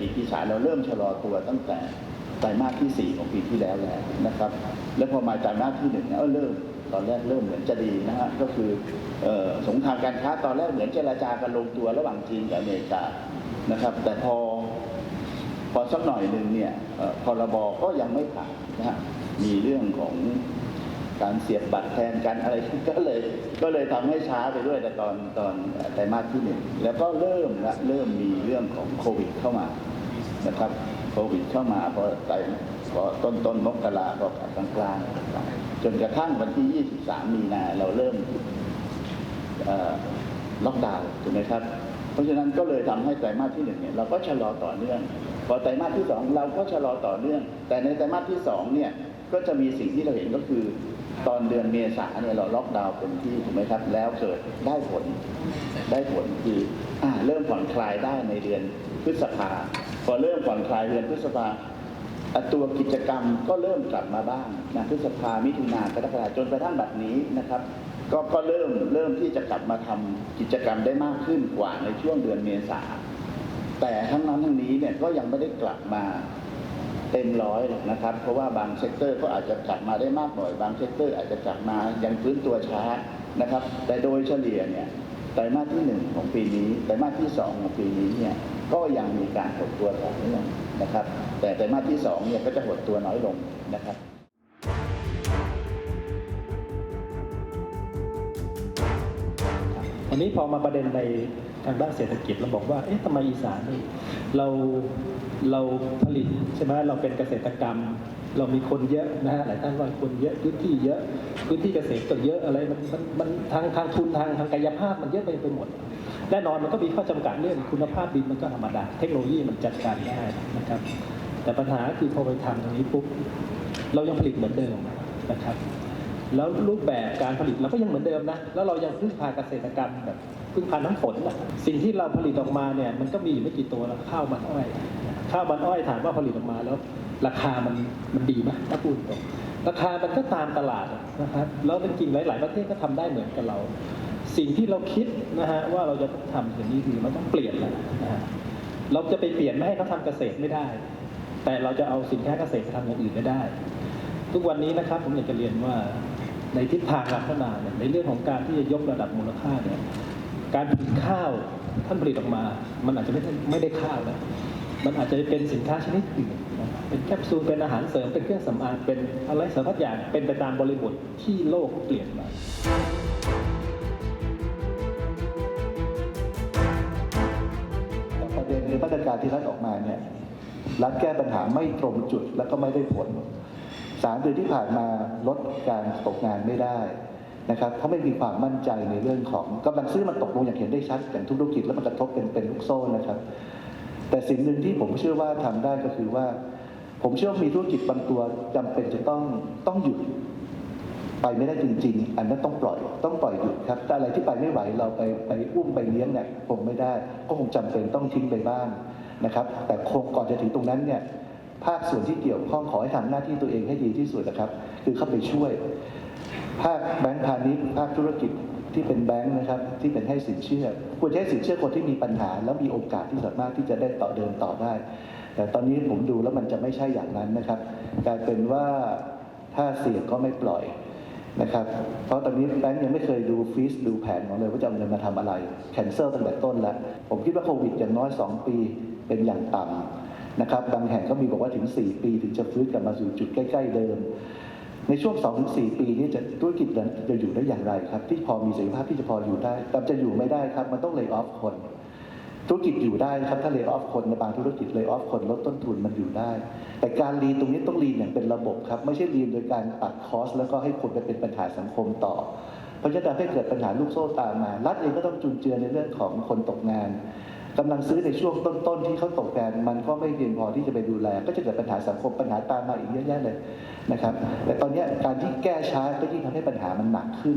กิจอีสานเราเริ่มชะลอตัวตั้งแต่ไตรมาสที่ 4 ของปีที่แล้วแล้วนะครับ แล้วพอมาไตรมาสที่หนึ่งเนี่ยเออเริ่มตอนแรกเริ่มเหมือนจะดีนะฮะก็คืออสงครามการค้าตอนแรกเหมือนเจรจากันลงตัวระหว่างจีนกับอเมริกานะครับ แต่พอพอสักหน่อยหนึ่งเนี่ยเอ่อพรบก็ยังไม่ผ่านนะฮะมีเรื่องของ การเสียบบัตรแทนกันอะไรก็เลยก็เลยทำให้ช้าไปด้วยแต่ตอนตอนไตรมาสที่หนึ่งแล้วก็เริ่มละเริ่มมีเรื่องของโควิดเข้ามานะครับโควิดเข้ามาพอไตรพอต้นต้นมกราพอกลางกลางจนกระทั่งวันที่ 23 มีนาเราเริ่มล็อกดาวน์ถูกไหมครับเพราะฉะนั้นก็เลยทำให้ไตรมาสที่หนึ่งเนี่ยเราก็ชะลอต่อเนื่อง พอไตรมาสที่สองเราก็ชะลอต่อเนื่อง แต่ในไตรมาสที่สองเนี่ย ก็จะมีสิ่งที่เราเห็นก็คือตอนเดือนเมษาเนี่ยเราล็อกดาวน์เต็มที่ถูกไหมครับแล้วเกิดได้ผลได้ผลคืออ่าเริ่มผ่อนคลายได้ในเดือนพฤษภาพอเริ่มผ่อนคลายเดือนพฤษภาตัวกิจกรรมก็เริ่มกลับมาบ้างนะพฤษภามิถุนากรกฎาจนกระทั่งแบบนี้นะครับ ก็ก็เริ่มเริ่มที่จะกลับมาทำกิจกรรมได้มากขึ้นกว่าในช่วงเดือนเมษาแต่ทั้งนั้นทั้งนี้เนี่ยก็ยังไม่ได้กลับมา เต็มร้อยนะครับ เพราะว่าบางเซกเตอร์ก็อาจจะกลับมาได้มากหน่อย บางเซกเตอร์อาจจะกลับมายังฟื้นตัวช้านะครับ แต่โดยเฉลี่ยเนี่ยไตรมาสที่หนึ่งของปีนี้ไตรมาสที่สองของปีนี้เนี่ยก็ยังมีการหดตัวต่อเนื่องนะครับ แต่ไตรมาสที่สองเนี่ยก็จะหดตัวน้อยลงนะครับ อันนี้พอมาประเด็นในทางด้านเศรษฐกิจเราบอกว่า เอ๊ะทำไมอีสานนี่เราเราผลิตใช่ไหมเราเป็นเกษตรกรรม เรามีคนเยอะนะฮะหลายท่านว่าคนเยอะพื้นที่เยอะพื้นที่เกษตรก็เยอะอะไรมันมันมันทางทางทุนทางทางกายภาพมันเยอะไปไปหมดแน่นอนมันก็มีข้อจำกัดเรื่องคุณภาพดินมันก็ธรรมดา เทคโนโลยีมันจัดการได้นะครับ แต่ปัญหาคือพอไปทำตรงนี้ปุ๊บเรายังผลิตเหมือนเดิมนะครับ แล้วรูปแบบการผลิตเราก็ยังเหมือนเดิมนะ แล้วเรายังพึ่งพาเกษตรกรรมแบบพึ่งพาน้ำฝนนะสิ่งที่เราผลิตออกมาเนี่ยมันก็มีอยู่ไม่กี่ตัวแล้วข้าวมันอ้อย ข้าวมันอ้อยถามว่าผลิตออกมาแล้ว ราคามันมันดีไหมถ้าพูดตรงราคามันก็ตามตลาดนะครับแล้วจริงหลาย ๆ ประเทศก็ทำได้เหมือนกับเรา สิ่งที่เราคิดนะฮะว่าเราจะต้องทำอย่างนี้คือมันต้องเปลี่ยนแล้วนะฮะเราจะไปเปลี่ยนไม่ให้เขาทำเกษตรไม่ได้ แต่เราจะเอาสินค้าเกษตรไปทำอย่างอื่นไม่ได้ ทุกวันนี้นะครับผมอยากจะเรียนว่า ในทิศทางการพัฒนาเนี่ยในเรื่องของการที่จะยกระดับมูลค่าเนี่ยการผลิตข้าวท่านผลิตออกมา มันอาจจะไม่ได้ไม่ได้ข้าวนะมันอาจจะเป็นสินค้าชนิดอื่นเป็นแคปซูลเป็นอาหารเสริมเป็นเครื่องสำอางเป็นอะไรสารพัดอย่างเป็นไปตามบริบทที่โลกเปลี่ยนมาประเด็นในมาตรการที่รัฐออกมาเนี่ยรัฐแก้ปัญหาไม่ตรงจุดแล้วก็ไม่ได้ผล สามเดือนที่ผ่านมาลดการตกงานไม่ได้นะครับเพราะไม่มีความมั่นใจในเรื่องของกำลังซื้อมันตกลงอย่างเห็นได้ชัดอย่างทุกธุรกิจแล้วมันกระทบเป็นเป็นลูกโซ่นะครับ แต่สิ่งหนึ่งที่ผมเชื่อว่าทำได้ก็คือว่า ผมเชื่อว่ามีธุรกิจบางตัวจำเป็นจะต้องต้องหยุดไปไม่ได้จริง ๆ อันนั้นต้องปล่อยต้องปล่อยหยุดครับแต่อะไรที่ไปไม่ไหวเราไปไปอุ้มไปเลี้ยงเนี่ยคงไม่ได้ ก็คงจำเป็นต้องทิ้งไปบ้างนะครับ แต่คงก่อนจะถึงตรงนั้นเนี่ย ภาคส่วนที่เกี่ยวข้องขอให้ทำหน้าที่ตัวเองให้ดีที่สุดนะครับ คือเข้าไปช่วย ภาคแบงก์พาณิชย์ภาคธุรกิจที่เป็นแบงก์นะครับที่เป็นให้สินเชื่อควรจะให้สินเชื่อคนที่มีปัญหา แล้วมีโอกาสที่สามารถที่จะได้ต่อเดินต่อได้ แต่ตอนนี้ผมดูแล้วมันจะไม่ใช่อย่างนั้นนะครับกลายเป็นว่าถ้าเสี่ยงก็ไม่ปล่อยนะครับ เพราะตอนนี้แบงก์ยังไม่เคยดูฟีสดูแผนของเลยว่าจะเอาเงินมาทำอะไรแคนเซิลตั้งแต่ต้นแล้ว ผมคิดว่าโควิดอย่างน้อย 2 ปีเป็นอย่างต่ำ นะครับบางแห่งก็มีบอกว่าถึง 4 ปีถึงจะฟื้นกลับมาสู่จุดใกล้ ๆ เดิม ในช่วง 2-4 ปีนี้จะธุรกิจนั้นจะอยู่ได้อย่างไรครับ ที่พอมีศักยภาพที่จะพออยู่ได้แต่จะอยู่ไม่ได้ครับ มันต้องเล y off คน ธุรกิจอยู่ได้ครับถ้าเล y off คนในบางธุรกิจเล y off คนลดต้นทุนมันอยู่ได้ แต่การรีนตรงนี้ต้องรีนอย่างเป็นระบบครับไม่ใช่รีนโดยการตัดคอสแล้วก็ให้คนไปเป็นปัญหาสังคมต่อเพราะจะทำให้เกิดปัญหาลูกโซ่ตามมา รัฐเองก็ต้องจุนเจือในเรื่องของคนตกงาน กำลังซื้อในช่วงต้นๆที่เขาตกงานมันก็ไม่เพียงพอที่จะไปดูแล ก็จะเกิดปัญหาสังคมปัญหาตามมาอีกเยอะแยะเลยนะครับ แต่ตอนนี้การที่แก้ช้าก็ยิ่งทำให้ปัญหามันหนักขึ้น